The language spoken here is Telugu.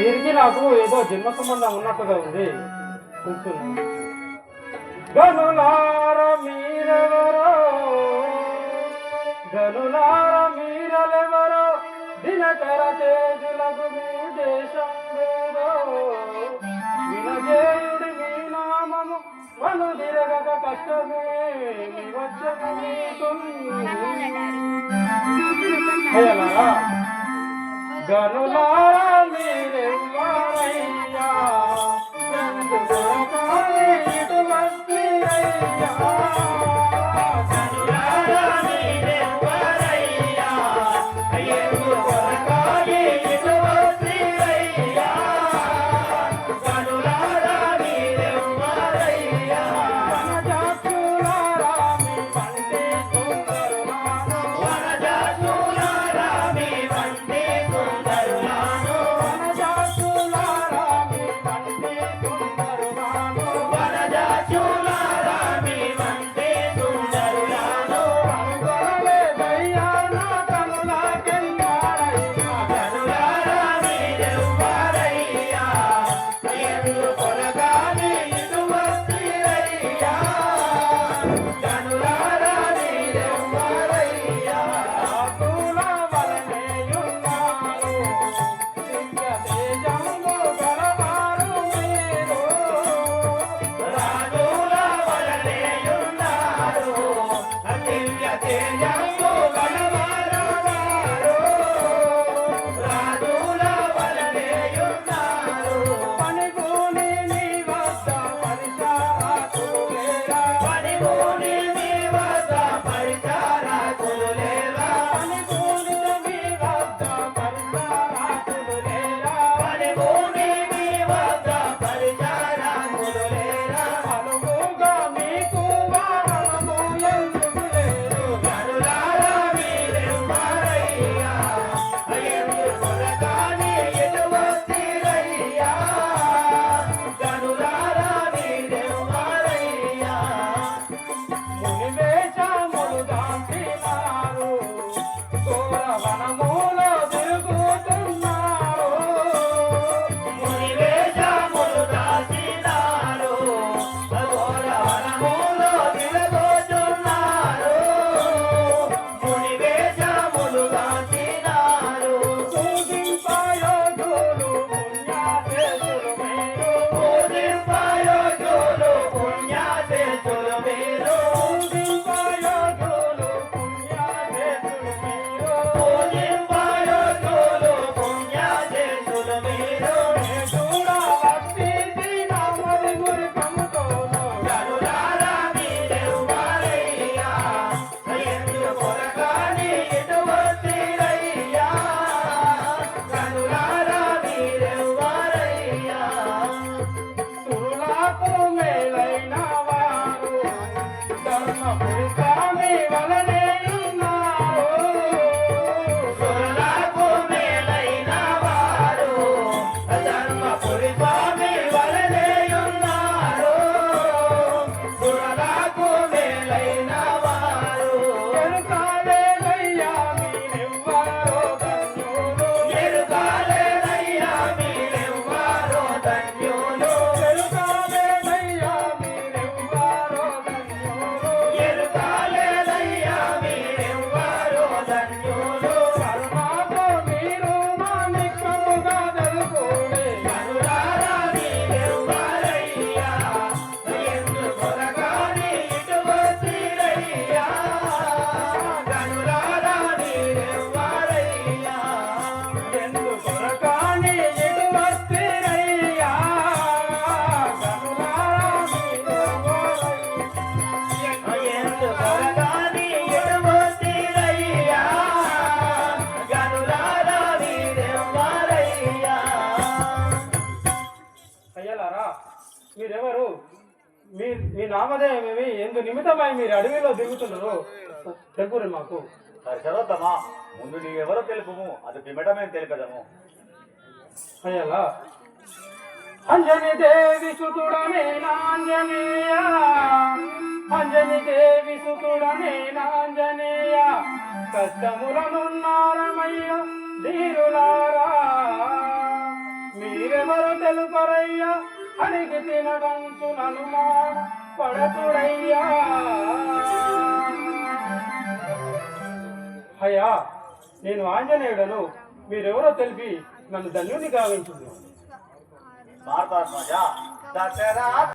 వీరికి నాకు ఏదో జన్మ సంబంధం ఉన్నట్టుగా ఉంది. గనులార మీరెవరో మీరలెవరో దినకర దేశం నామము కష్టమే వచ్చము మీకు మీరే తులసి Yeah. మీ మీ నామధేయమేమి? ఎందు నిమిత్తమై మీరు అడవిలో దిగుతున్నారు. తెలుపురి మాకు. సర్వతమా ముందు నీవెవరో తెలుపుము. అది పిమ్మట మేము తెలిపదము. అయ్యలా. అంజని దేవి సుతుడనేనాంజనేయ అంజని దేవి సుతుడనేనాంజనేయ కష్టములనున్నారమయ్య ధీరులారా. తెలుపరయ్యా అడిగి తినడంచు నలుమా పడతుడయ్యా. అయ్యా నేను ఆంజనేయుడను మీరెవరో తెలిపి నన్ను ధన్యుని గావించున్నాను